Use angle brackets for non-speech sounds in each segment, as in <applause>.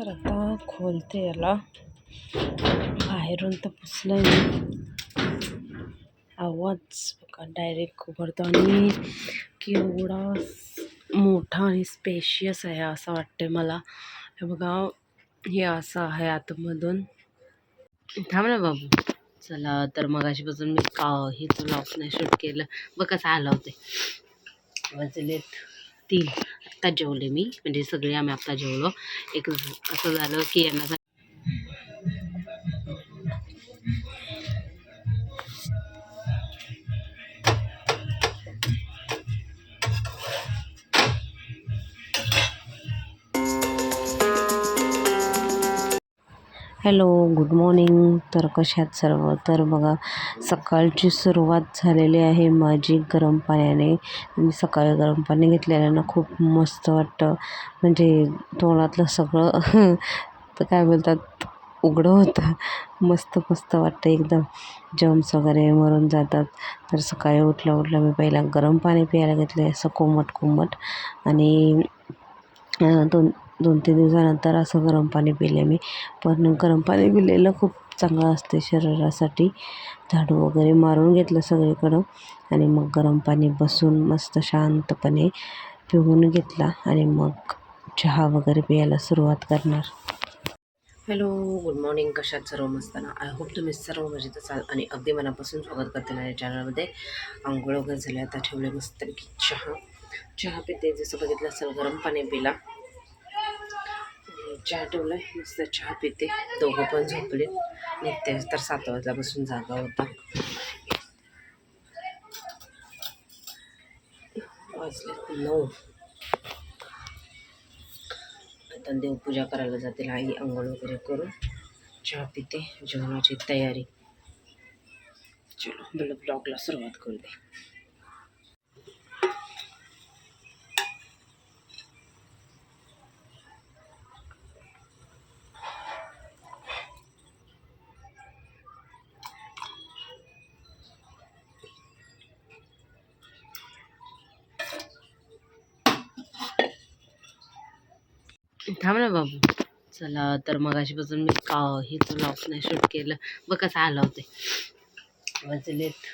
तर आता खोलते याला. बाहेरून तर पुसलं आवाज बघा डायरेक्ट उघडतो आणि केवढा मोठा आणि स्पेशियस आहे असं वाटते मला. हे बघा हे असं आहे आतमधून. थांब ना बाबू. चला तर मगाशीपासून मी का हे तर लॉक नाही शूट केलं. बघ कसं आलं होते वाजलेत. तीन. आत्ता जेवले मी. म्हणजे सगळे आम्ही आत्ता जेवलो. एक असं झालं की यांना हॅलो गुड मॉर्निंग. तर कशात सर्व? तर बघा सकाळची सुरुवात झालेली आहे माझी गरम पाण्याने. मी सकाळी गरम पाणी घेतलेलं ना खूप मस्त वाटतं. म्हणजे तोंडातलं सगळं <laughs> तर काय बोलतात उघडं होतं. मस्त मस्त वाटतं एकदम. जम्स वगैरे मरून जातात. तर सकाळी उठल्या उठल्या मी पहिला गरम पाणी प्यायला घेतलं असं कोमट कोमट. आणि दोन दोन तीन दिवसानंतर असं गरम पाणी पिले मी. पण गरम पाणी पिलेलं खूप चांगलं असते शरीरासाठी. झाडू वगैरे मारून घेतलं सगळीकडं आणि मग गरम पाणी बसून मस्त शांतपणे पिऊन घेतला आणि मग चहा वगैरे प्यायला सुरुवात करणार. Hello good morning. कशात सर्व मस्त ना? आय होप तुम्ही सर्व मजेत असाल आणि अगदी मनापासून स्वागत करते माझ्या चॅनलमध्ये. आंघोळ वगैरे झाले आता ठेवले मस्तपैकी चहा. चहा पिते जसं बघितलं असेल गरम पाणी पिला. चहा ठेवला मस्त चहा पिते. दोघं पण झोपले. निघते तर सात वाजल्यापासून जागा होता. वाजले नऊ. आता देवपूजा करायला जातील आई अंघोळ वगैरे करून चहा पिते जेवणाची तयारी. चलो मला ब्लॉगला सुरुवात करू दे. थांब ना बाबू. चला तर मगाशीपासून मी का हे तुला नाही शूट केलं. बघ कसं आलं होते वाजलेत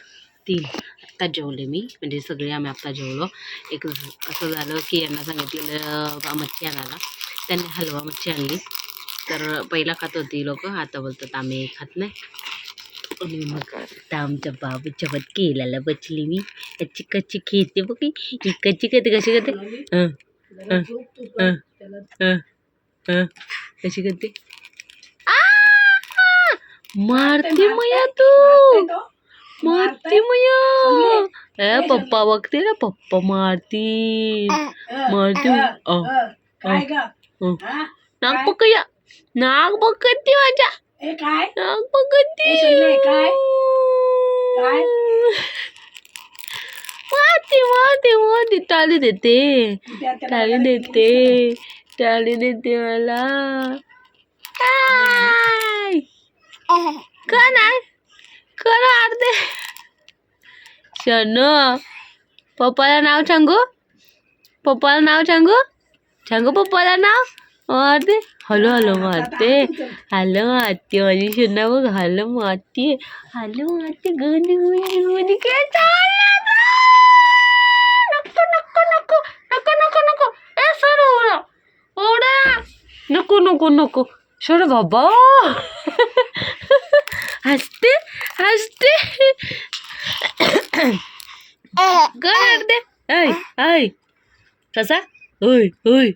तीन. आत्ता जेवले मी. म्हणजे सगळे आम्ही आत्ता जेवलो. एक असं झालं की यांना सांगितलेलं बा मच्छी आणायला. त्यांनी हलवा मच्छी आणली. तर पहिला खात होती लोक. आता बोलतात आम्ही खात नाही. आणि मग आता आमच्या बाबूच्यावर केलेला बचली मी. कच्ची कच्ची खेळते बघ कच्ची खेळते कशी करते हं हं हं हं. कशी करते? आ! मारते मया तू. मारते मया. पप्पा बघते ना पप्पा मारती. मारते. अ, काय ग? अ. नाक पकया नाक पकडते माझ्या. नाक पकडते? मारते मारते मारते. टाळी देते. टाळी देते. मला आय! का नाही कर आरते शन पप्पाला नाव सांगू पप्पाला नाव सांगू सांगू पप्पाला नाव मारते हॅलो हॅलो मारते हॅलो मारते माझी शून्ना बघ हॅलो मारते हॅलो मारते गंदी गंदी गंदी काय चाललं आता? नको नको नको नको नको नको ए सर ओढा ओढा नको नको नको. शोर बाबा. हसते हसते. करते ऐ ऐ. कसा? होय होय.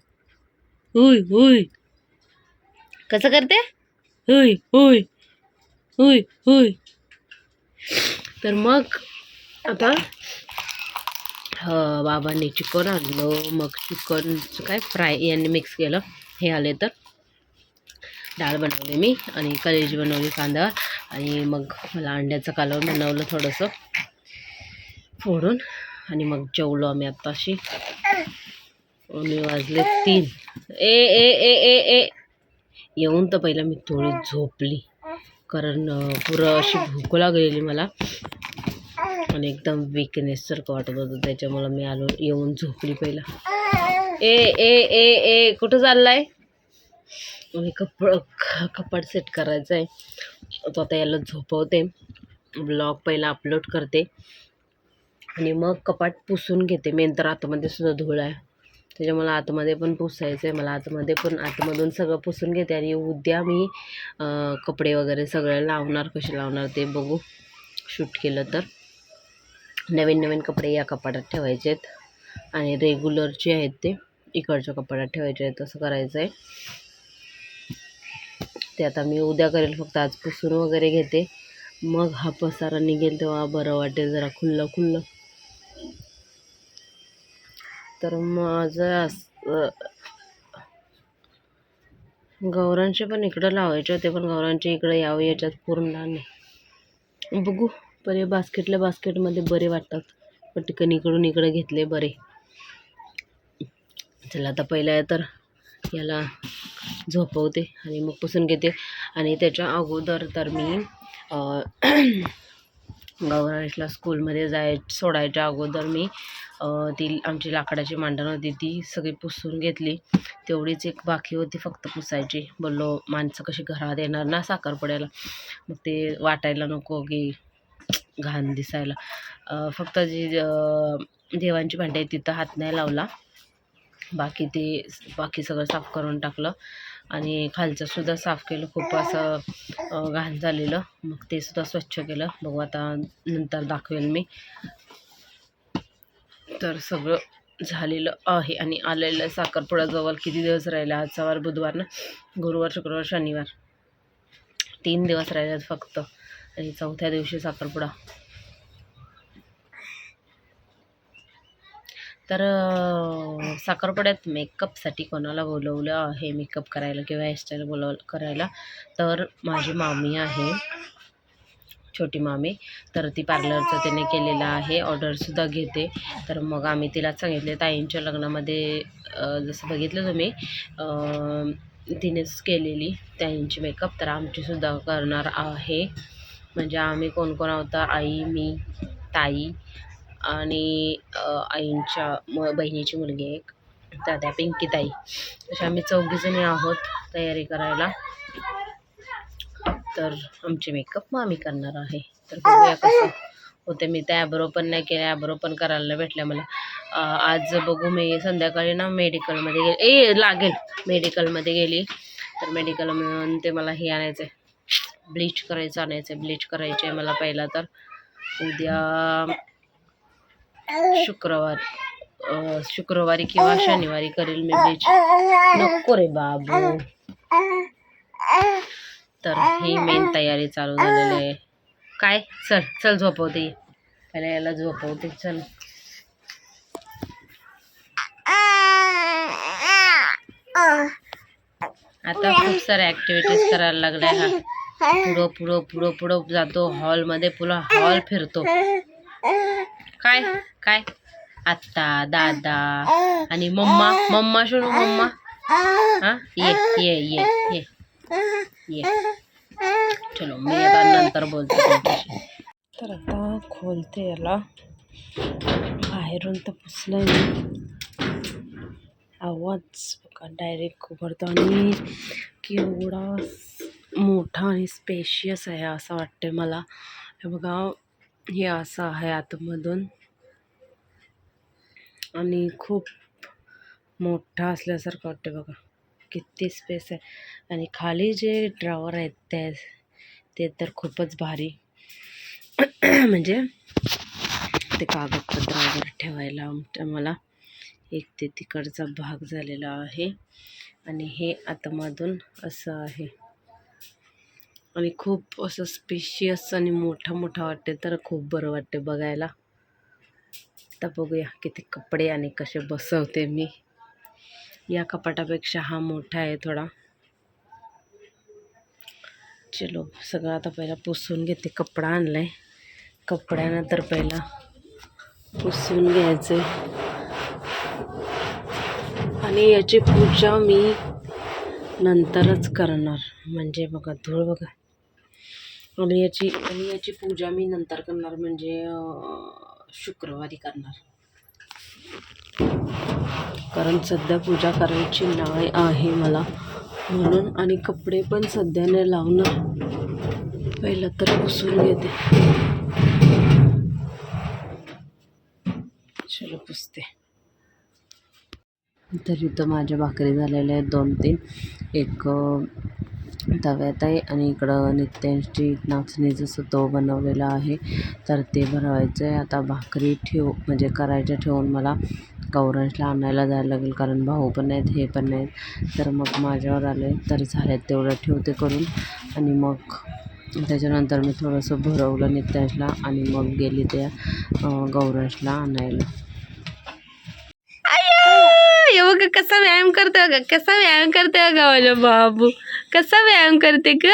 होय होय. कसं करते? होय होय. होय होय. तर मग आता बाबांनी चिकन आणलं मग चिकन काय फ्राय यांनी मिक्स केलं. हे आले तर. डाळ बनवली मी आणि कलेजी बनवली कांदा आणि मग मला अंड्याचं कालवण बनवलं थोडंसं. फोडून आणि मग जेवलो आम्ही आत्ताशी. मी वाजले तीन. ए ए ए ए ए. येऊन तर पहिला मी थोडी झोपली. कारण पुरं अशी भूक लागलेली मला. आणि एकदम विकनेस सारखं वाटत होतं. त्याच्यामुळं मी आलो येऊन झोपली पहिला. ए ए ए ए कुठं चाललाय? कपड कप कपाट सेट करायचं आहे तो आता याला झोपवते. ब्लॉग पहिला अपलोड करते. आणि मग कपाट पुसून घेते. मेन तर आतमध्ये सुद्धा धूळ आहे. त्याच्यामुळे आतमध्ये पण पुसायचं आहे मला आतमध्ये पण आतमधून सगळं पुसून घेते. आणि उद्या मी कपडे वगैरे सगळे लावणार. कसे लावणार ते बघू. शूट केलं तर. नवीन नवीन कपडे या कपाटात ठेवायचे आहेत आणि रेग्युलरचे आहेत ते. इकडच्या कपाटात ठेवायचे आहे तसं करायचं आहे ते आता मी उद्या करेल फक्त आज पुसून वगैरे घेते. मग हा पसारा निघेल तेव्हा बरं वाटेल जरा खुल्लं खुल्लं तर माझं असं गौरांचे पण इकडं लावायचे होते पण गौरांचे इकडं यावं याच्यात पूर्ण नाही. बघू बरे बास्केटल्या बास्केटमध्ये बरे वाटतात. पटकन इकडून इकडं घेतले बरे. चला आता पहिला तर याला झोपवते आणि मग पुसून घेते. आणि त्याच्या अगोदर तर मी अं, स्कूलमध्ये जाय सोडायच्या अगोदर मी ती आमची लाकडाची मांडण होती ती सगळी पुसून घेतली. तेवढीच एक बाकी होती फक्त पुसायची. बोललो माणसं कशी घरात येणार ना साखरपुड्याला? मग ते वाटायला नको की घाण दिसायला. फक्त जी देवांची भांडी तिथं हात नाही लावला. बाकी ते बाकी सगळं साफ करून टाकलं. आणि खालचंसुद्धा साफ केलं. खूप असं घाण झालेलं. मग ते सुद्धा स्वच्छ केलं. बघू आता नंतर दाखवेल मी. तर सगळं झालेलं आहे. आणि आलेलं साखरपुड्याजवळ किती दिवस राहिला? आज सवार बुधवार ना? गुरुवार शुक्रवार शनिवार. तीन दिवस राहिले फक्त. आणि चौथ्या दिवशी साखरपुडा. तर साखरपुड्यात मेकअपसाठी कोणाला बोलवलं आहे मेकअप करायला किंवा हेअरस्टाईल बोलव करायला? तर माझी मामी आहे. छोटी मामी. तर ती पार्लरचं तिने केलेलं आहे. ऑर्डरसुद्धा घेते. तर मग आम्ही तिला सांगितले ताईंच्या लग्नामध्ये जसं बघितलं तुम्ही तिनेच केलेली ताईंची मेकअप तर आमचीसुद्धा करणार आहे. म्हणजे आम्ही कोण कोण आहोत आई मी ताई आणि आईंच्या म बहिणीची मुलगी एक दादा पिंकी ताई अशा आम्ही चौघीजणी आहोत तयारी करायला. तर आमचे मेकअप मामी करणार आहे. तर बघूया कसं होते मी त्या ॲब्रो पण नाही केलं ॲब्रो पण करायला भेटल्या मला. आज बघू मी संध्याकाळी ना मेडिकलमध्ये गेले ए लागेल. मेडिकलमध्ये गेली. तर मेडिकलमधून ते मला हे आणायचं आहे ब्लीच करायचं आणायचं आहे ब्लीच करायचे आहे मला पहिला तर. उद्या शुक्रवार शुक्रवारी किंवा शनिवारी करेल मी बीच नको रे बाबू. तर ही मेन तयारी चालू झालेली आहे. काय? चल चल झोपवते. पहिला याला झोपवते चल. आता खूप साऱ्या ॲक्टिव्हिटीज करायला लागल्या हा पुढं पुढं पुढं पुढं जातो. हॉलमध्ये पुन्हा हॉल फिरतो. काय? काय? आत्ता दादा आणि मम्मा. Mamma Shonu mamma. हा? ये ये ये ये. ये. चलो मी आता नंतर बोलते तर आता खोलते याला. बाहेरून तर पुसलं आवाज बघा डायरेक्ट उघडतो आणि केवढा मोठा आणि स्पेशियस आहे असं वाटते मला. हे बघा हे असं आहे आतमधून. आणि खूप मोठा असल्यासारखं वाटतं बघा. किती स्पेस आहे. आणि खाली जे ड्रॉवर आहेत ते ते तर खूपच भारी. <clears throat> म्हणजे ते कागदपत्र वगैरे ठेवायला आमच्या मला एक ते तिकडचा भाग झालेला आहे. आणि हे आतमधून असं आहे. आणि खूप असं स्पेशियस आणि मोठा मोठा वाटते तर खूप बरं वाटते बघायला. आता बघूया किती कपडे आणि कसे बसवते मी. या कपाटापेक्षा हा मोठा आहे थोडा. चलो सगळं आता पहिला पुसून घेते. कपडा आणलाय. कपड्यानं तर पहिला पुसून घ्यायचं. आणि याची पूजा मी नंतरच करणार. म्हणजे बघा धूळ बघा. आणि याची आणि याची पूजा मी नंतर करणार म्हणजे शुक्रवारी करणार. कारण सध्या पूजा करायची नाही आहे मला. म्हणून आणि कपडे पण सध्या नाही लावणार. पहिला तर पुसून घेते. चलो पुसते. तर इथं माझ्या भाकरी झालेल्या आहेत दोन तीन एक तव्यात आहे आणि इकडं नित्यांची नाचणी जसं तो बनवलेला आहे तर ते भरवायचं आहे. आता भाकरी ठेव म्हणजे करायच्या ठेवून मला गौरांशला आणायला जायला लागेल कारण भाऊ पण नाहीत हे पण नाहीत तर मग माझ्यावर आले तर झाल्यात तेवढं ठेवते करून. आणि मग त्याच्यानंतर मी थोडंसं भरवलं नित्यांशला आणि मग गेली त्या गौरांशला आणायला. हे कसा व्यायाम करतो ग कसा व्यायाम करतो ग माझा बाबू. कसा व्यायाम करते ग?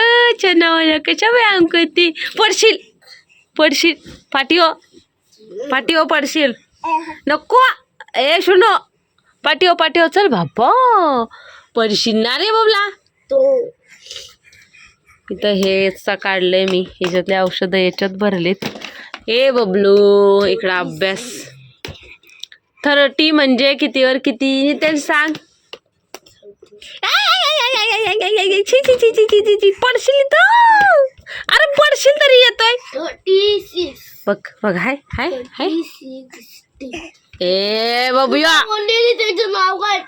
छना कशा व्यायाम करते? पडशील. पडशील. पाठीओ पाठीओ पडशील. नको. ए शुनो पाठीओ पाठीओ चल बाबा. पडशील ना रे बाबला. तो. इथं हेचा काढलंय मी. ह्याच्यातले औषधं याच्यात भरलेत. ए बबलू इकडं अभ्यास. थर्टी म्हणजे कितीवर किती? ते सांग. पडशील तर अरे पडशील तरी येतोय बघ बघ हाय हाय हाय ए बबूया त्याचं नाव काय